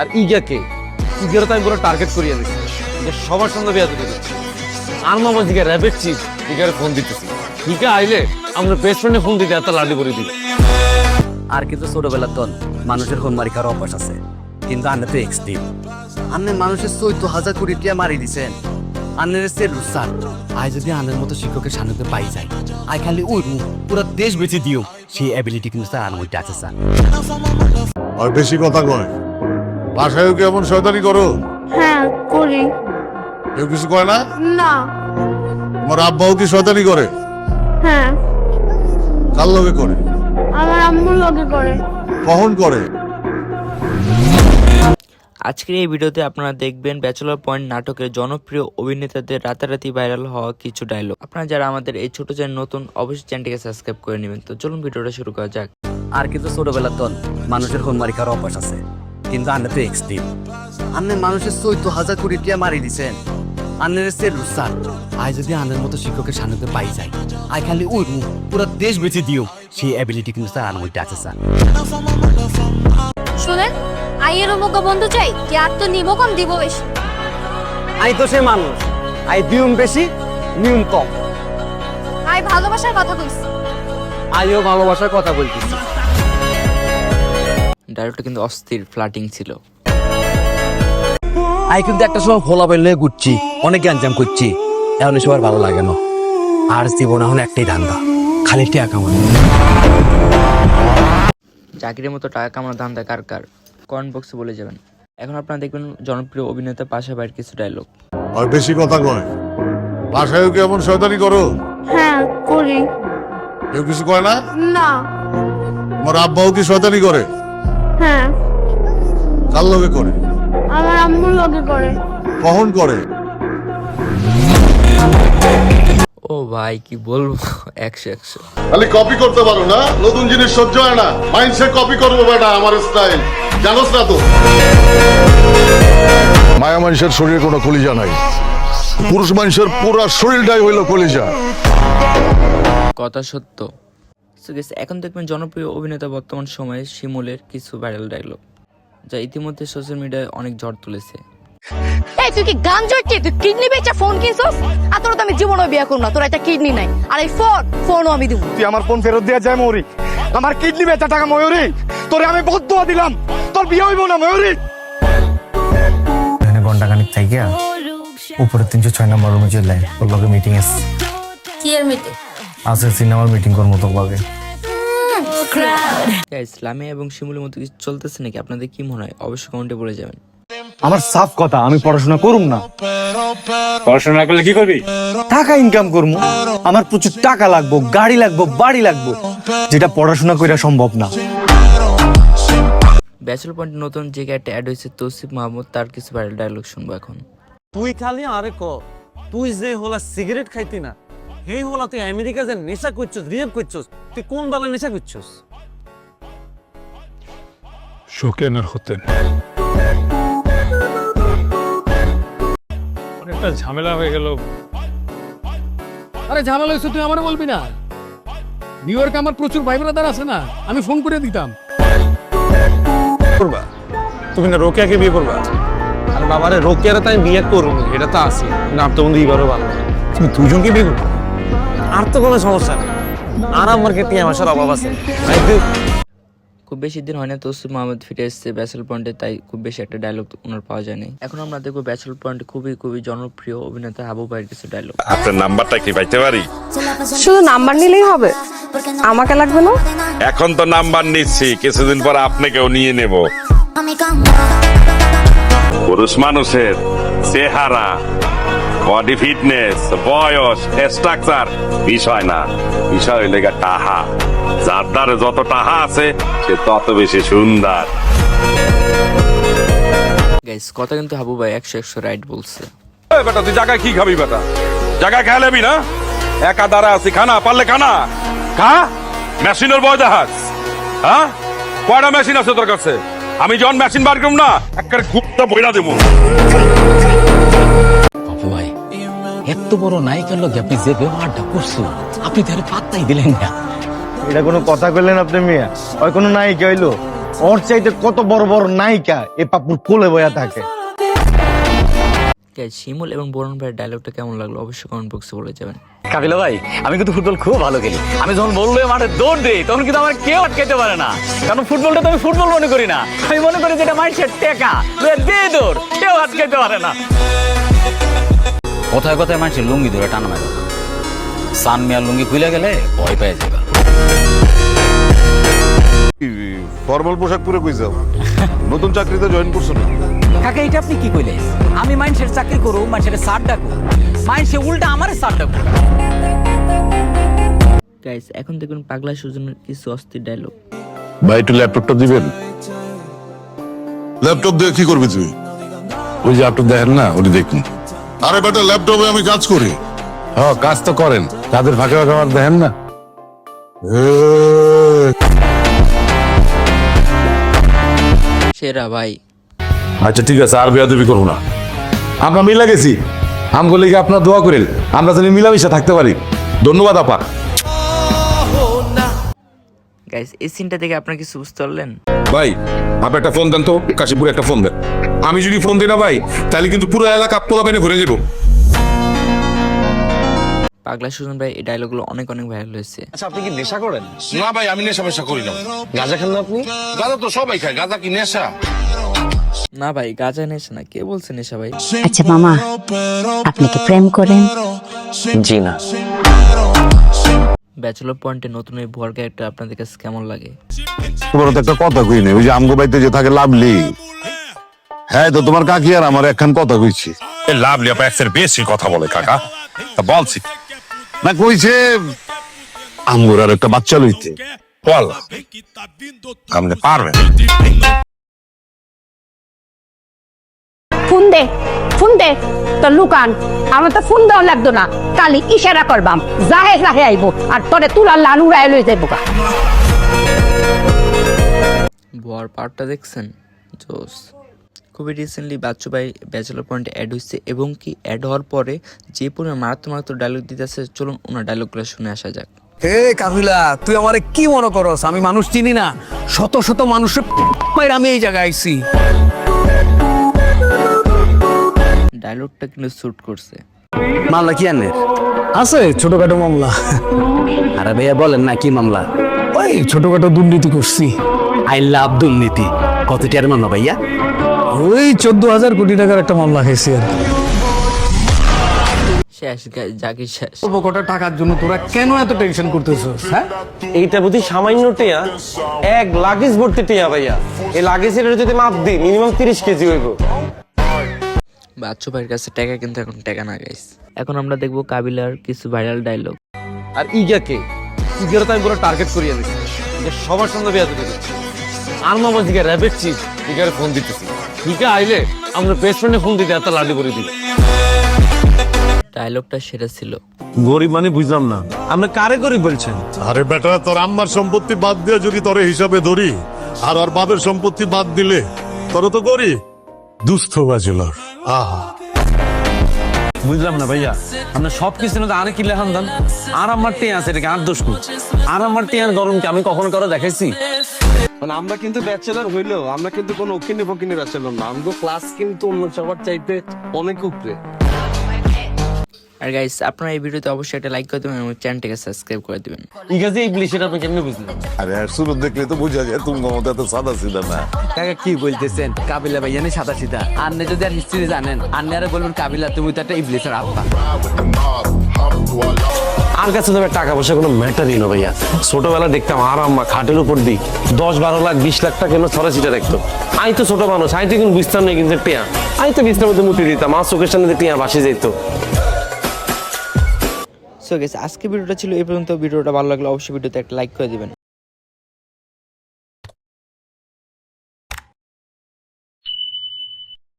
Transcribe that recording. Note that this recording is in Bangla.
আর ইগাকে ইগারে তো আমি পুরো টার্গেট করিয়ে দিচ্ছি ইগা সবার সঙ্গে বিয়া দিতে দিচ্ছি আর মামা দিকে র্যাবেট চিফ ইগারে ফোন দিতেছি। ইগা আইলে আমরা বেস্ট ফ্রেন্ডে ফোন দিতে এত লাডি করে দিই আর কিন্তু ছোটবেলার তন মানুষের খুন মারি খাওয়ার অভ্যাস আছে। কিন্তু আন্নে তো এক্সট্রিম আন্নে মানুষের চৈত্য হাজার কোটি টিয়া মারি দিছেন। আন্নের সে রুসার আই যদি আন্নের মতো শিক্ষকের সান্নিধ্যে পাই যায়। আই খালি ওই পুরো দেশ বেঁচে দিও। সেই অ্যাবিলিটি কিন্তু স্যার আন মধ্যে আছে স্যার। আর বেশি কথা কয়। বাসায়ও কি এমন শয়তানি করো? হ্যাঁ করি। কেউ কিছু কয় না? না। তোমার আব্বাও কি শয়তানি করে? হ্যাঁ। কার লগে করে? আমার আম্মুর লগে করে। কখন করে? আজকের এই ভিডিওতে আপনারা দেখবেন ব্যাচেলর পয়েন্ট নাটকের জনপ্রিয় অভিনেতাদের রাতারাতি ভাইরাল হওয়া কিছু ডায়লগ আপনারা যারা আমাদের এই ছোট চ্যানেল নতুন অবশ্যই চ্যানেলটিকে সাবস্ক্রাইব করে নেবেন। তো চলুন ভিডিওটা শুরু করা যাক। আর কিন্তু ছোটবেলার তন মানুষের খুন মারি খাওয়ার অভ্যাস আছে। কিন্তু আন্নে তো এক্সট্রিম আন্নে মানুষের চৈত্য হাজার কোটি টিয়া মারি দিছেন। আন্নের সে রুসার আই যদি আন্নের মতো শিক্ষকের সান্নিধ্যে পাই যায় আই খালি ওই পুরো দেশ বেঁচে দিও। সেই অ্যাবিলিটি কিন্তু স্যার আন মধ্যে আছে স্যার। শুনেন আইয়ের অমুক বন্ধু চাই কি আর তো নিব কম দিব বেশি। আই তো সে মানুষ। আই দিউম বেশি নিয়ম কম। আই ভালোবাসার কথা কইছি। আইও ভালোবাসার কথা বলতেছি। ডায়লগটা কিন্তু অস্থির ফ্লাটিং ছিল। আই কিন্তু একটা সময় ভোলা বেলে ঘুরছি অনেক গ্যাঞ্জাম করছি। এখন সবার ভালো লাগে না। আর জীবন এখন একটাই ধান্দা খালি টিয়া কামানো। চাকরির মতো টাকা কামানো ধান্দা কার কার? কমেন্ট বক্সে বলে যাবেন। এখন আপনারা দেখবেন জনপ্রিয় অভিনেতা পাশা ভাইয়ের কিছু ডায়লগ। আর বেশি কথা কয়? বাসায়ও কি এমন শয়তানি করো? হ্যাঁ করি। কেউ কিছু কয় না? না। তোমার আব্বাও কি শয়তানি করে? হ্যাঁ। কার লগে করে? আমার আম্মুর লগে করে। কখন করে? ও ভাই কি বলব? একশো একশো। খালি কপি করতে পারো না নতুন জিনিস সহ্য হয় না। মাইন্ডসে কপি করব বেটা আমার স্টাইল জানোস না তো? মায়া মানুষের শরীরে কোনো কলিজা নাই। পুরুষ মানুষের পুরা শরীরটাই হইল কলিজা। কথা সত্য। So guys, এখন দেখবেন জনপ্রিয় অভিনেতা বর্তমান সময়ে শিমুলের কিছু ভাইরাল ডায়লগ যা ইতিমধ্যে সোশ্যাল মিডিয়ায় অনেক ঝড় তুলেছে। এই তুই কি গান জড়ছি তুই কিডনি বেচা ফোন কিনছস? আর তোর তো আমি জীবনও বিয়ে করব না তোর একটা কিডনি নাই। আর এই ফোন ফোনও আমি দিব তুই আমার ফোন ফেরত দেওয়া যায় ময়ূরী। আমার কিডনি বেচা টাকা ময়ূরী। তোরে আমি বহুত দোয়া দিলাম। তোর বিয়ে হইব না ময়ূরী। এখানে ঘণ্টা খানিক থাইকা উপরে তিনশো ছয় নম্বর রুমে চলে ওর লগে মিটিং আছে কি এর মিটে আছে সিনেমার মিটিং করব তোর লগে গাইস লামে এবং শিমুলের মতো কিছু চলতেছে নাকি? আপনাদের কি মনে হয়? অবশ্যই কমেন্টে বলে যাবেন। আমার সাফ কথা আমি পড়াশোনা করুম না। পড়াশোনা করলে কি করবি? টাকা ইনকাম করব আমার প্রচুর টাকা লাগবো গাড়ি লাগবো বাড়ি লাগবো যেটা পড়াশোনা কইরা সম্ভব না। ব্যাচেলর পয়েন্ট নতুন যে একটা অ্যাড হয়েছে তৌসিফ মাহমুদ তার কিছু ভাইরাল ডায়লগ শুনব এখন। তুই খালি আরে ক তুই যে হলা সিগারেট খাইতি না এই হলা তুই আমেরিকা যে নেশা করছস রিয়েপ করছস তুই কোন বেলা নেশা করছস? শোকেনের হতেন। অনেকটা ঝামেলা হয়ে গেল। আরে ঝামেলা হয়েছে তুই আমার বলবি না। নিউ ইয়র্কে আমার প্রচুর ভাই ব্রাদার আছে না আমি ফোন করে দিতাম। করবা? তুমি না রোকেয়াকে বিয়ে করবা? আর বাবারে রোকিয়ারে তাই বিয়ে করুন এটা তো আছে। না তো বন্ধু এবারও ভালো। তুমি দুজনকে বিয়ে করবা? আর তো কোনো সমস্যা নেই। আর আমার কে টিয়া মাসের অভাব আছে। খুব বেশি দিন হয় না তৌসিফ মাহমুদ ফিরে এসেছে ব্যাচেলর পয়েন্টে তাই খুব বেশি একটা ডায়লগ ওনার পাওয়া যায়নি এখন আমরা দেখব ব্যাচেল পয়েন্টে খুবই খুবই জনপ্রিয় অভিনেতা হাবু ভাইয়ের কিছু ডায়লগ আপনার নাম্বারটা কি পাইতে পারি? শুধু নাম্বার নিলেই হবে। আমাকে লাগবে না? এখন তো নাম্বার নিচ্ছি কিছুদিন পর আপনাকেও নিয়ে নেব। পুরুষ মানুষের চেহারা। বডি ফিটনেস বয়স স্ট্রাকচার বিষয় না। বিষয় হইলে টাহা যার দ্বারে যত টাহা আছে সে তত বেশি সুন্দর। গাইস কথা কিন্তু হাবু ভাই একশো একশো রাইট বলছে। বেটা তুই জায়গায় কি খাবি বেটা? জায়গায় খেয়ে নেবি না? একা দ্বারা আছি খানা পারলে খানা। খা। মেশিনের বয় দেখাস। হ্যাঁ কয়টা মেশিন আছে তোর কাছে? আমি যখন মেশিন বার করব না একবারে খুবটা বইরা দেবো। ভাই এত বড় নায়িকার লোক আপনি যে ব্যবহারটা করছ আপনি তাহলে পাত্তাই দিলেন না। এটা কোনো কথা কইলেন আপনি মিয়া? ওই কোনো নাই কি হইল? ওর চাইতে কত বড় বড় নায়িকা এ পাপুর কোলে বয়া থাকে? শিমুল এবং বরুণ ভাইয়ের ডায়লগটা কেমন লাগল? অবশ্যই কমেন্ট বক্সে বলে যাবেন। কাবিলা ভাই আমি কিন্তু ফুটবল খুব ভালো খেলি। আমি যখন বলল মাঠে দৌড় দিই তখন কিন্তু আমার কেউ আটকাইতে পারে না। কারণ ফুটবলটা তো আমি ফুটবল মনে করি না। আমি মনে করি যেটা মানুষের টেকা। দে দৌড় কেউ আটকাইতে পারে না। কথায় কথায় মানুষের লুঙ্গি ধরে টানা মারে। সান মিয়ার লুঙ্গি খুলে গেলে ভয় পেয়ে যাবে ফর্মাল পোশাক পরে কই যাও? নতুন চাকরিতে জয়েন করছ না কাকা এটা আপনি কি কইলেন? আমি মানুষের চাকরি করু মানুষের সার ডাকু। মানুষে উল্টা আমারে সার ডাকু। গাইস এখন দেখুন পাগলা সুজনের কিছু অস্থির ডায়লগ ভাই একটু ল্যাপটপটা দিবেন? ল্যাপটপ দিয়ে কি করবি তুই? ওই যে আপনি দেখেন না ওটি দেখুন। আরে বেটা ল্যাপটপে আমি কাজ করি। হ্যাঁ কাজ তো করেন। তাদের ফাঁকে ফাঁকে আমার দেখেন না? সেরা ভাই। আচ্ছা ঠিক আছে আর বেয়াদবি করব না। আমরা মিলা গেছি। আমগুলো লিগে আপনার দোয়া করেন। আমরা যেন মিলামিশা থাকতে পারি। ধন্যবাদ আপা। গাইস এই সিনটা দেখে আপনারা কিছু বুঝতে পারলেন ভাই আপনি একটা ফোন দেন তো কাশীপুরে একটা ফোন দেন। আমি যদি ফোন দিই না ভাই তাহলে কিন্তু পুরো এলাকা পোলা পেনে ঘুরে যাব পাগলা সুজন ভাই এই ডায়লগগুলো অনেক অনেক ভাইরাল হয়েছে। আচ্ছা আপনি কি নেশা করেন? না ভাই আমি নেশা মেশা করি না। গাঁজা খান না আপনি? গাঁজা তো সবাই খায় গাঁজা কি নেশা? না ভাই গাঁজা নেশা না কে বলছে নেশা ভাই? আচ্ছা মামা আপনি কি প্রেম করেন? জি না। ব্যাচেলর পয়েন্টে নতুন এই ভর ক্যারেক্টার আপনাদের কাছে কেমন লাগে? তোমার তো একটা কথা কই নেই ওই যে আমগো বাইতে যে থাকে লাভলি। হ্যাঁ তো তোমার কাকি আর আমার একখান কথা কইছি। লাভলি আপা একসের বেশি কথা বলে কাকা। তা বলছি। না কইছে আমগোর আর একটা বাচ্চা লইতে। বল আপনি পারবেন। ফোন দে। ফোন দে তো লুকান। আমার তো ফোন দেওয়া লাগতো না। কালি ইশারা করবাম। জাহে জাহে আইবো আর তোরে তুলার লাল উড়াই লই যাইবো গা। ভর পার্টটা দেখছেন? জোস। খুবই রিসেন্টলি বাচ্চু ভাই ব্যাচেলর পয়েন্টে অ্যাড হয়েছে এবং কি অ্যাড হওয়ার পরে যে পরিমাণ মারাত্মক মারাত্মক ডায়লগ দিতেছে চলুন ওনার ডায়লগগুলো শুনে আসা যাক। এ কাবিলা তুই আমারে কি মনে করস? আমি মানুষ চিনি না। শত শত মানুষের আমি এই জায়গায় আইছি। ডায়লগটা কিন্তু স্যুট করছে। মামলা কি আনের? আছে ছোটখাটো মামলা। আরে ভাইয়া বলেন না কি মামলা? ওই ছোটখাটো দুর্নীতি করছি। আই লাভ দুর্নীতি। কত টিয়ার মামলা ভাইয়া? ওই চোদ্দ হাজার কোটি টাকার একটা মামলা খেয়েছি আর শেষ জাকির শেষ। অল্প কটা টাকার জন্য তোরা কেন এত টেনশন করতেছস হ্যাঁ? এইটা বুঝি সামান্য টিয়া এক লাগেজ ভর্তি টিয়া ভাইয়া। এই লাগেজের যদি মাপ দিই মিনিমাম তিরিশ কেজি হইব। বাচ্চু ভাইয়ের কাছে টাকা কিন্তু এখন টাকা না গাইস এখন আমরা দেখব কাবিলার কিছু ভাইরাল ডায়লগ আর ইগাকে ইগারে তো আমি পুরো টার্গেট করিয়ে দিচ্ছি যে সবার সঙ্গে বেয়াদবি দিচ্ছি আর মামা দিকে র্যাবেট চিফ ইগারে ফোন দিতেছি। ইগা আইলে আমরা বেস্ট ফ্রেন্ডে ফোন দিতে এত লাডি করে দিই ডায়লগটা সেরা ছিল। গরিব মানে বুঝলাম না। আপনি কারে গরিব বলছেন? আরে বেটা তোর আম্মার সম্পত্তি বাদ দিয়ে যদি তোর হিসাবে ধরি আর ওর বাপের সম্পত্তি বাদ দিলে তোর তো গরিব। দুস্থ বাজুলর বুঝলাম না ভাইয়া। আপনার সব কিছু না আরে কি লেখান দান আর আমার টিয়া আছে, এটাকে আর দোষ আর আমার টিয়ার গরম কি আমি কখন কারও দেখেছি মানে আমরা কিন্তু ব্যাচেলার হইলেও, আমরা কিন্তু কোনো অকিনে ফকিনে ব্যাচেলার না। আমগো ক্লাস কিন্তু অন্য সবার চাইতে অনেক উপরে। আর গাইস আপনারা এই ভিডিওতে অবশ্যই একটা লাইক করে দেবেন এবং চ্যানেলটাকে সাবস্ক্রাইব করে দিবেন। ইংরেজি এই পুলিশের আপনি কেমনে বুঝলেন? আরে আর শুরু দেখলে তো বোঝা যায় তুমি মমতা তো সাদা সিধা না। কাকা কি বলতেছেন? কাবিলা ভাইয়া নে সাদা সিধা আন্নে যদি আর হিস্ট্রি জানেন আন্নে আরে বলবেন কাবিলা তুমি তো একটা ইবলিসের আত্মা আর কাছে তবে টাকা পয়সা কোনো ম্যাটারই না ভাইয়া। ছোটবেলা দেখতাম আর আম্মা খাটের উপর দিই দশ বারো লাখ বিশ লাখ টাকা এনে ছড়া ছিটা দেখতো আমি তো ছোট মানুষ আমি তো কিন্তু বুঝতাম না কিন্তু টিয়া। আমি তো বিছনার মধ্যে মুটি দিতাম আমার চোখের সামনে টিয়া বাসে যেত সো গেছে আজকে ভিডিওটা ছিল এই পর্যন্ত। ভিডিওটা ভালো লাগলে অবশ্যই ভিডিওতে একটা লাইক করে দিবেন।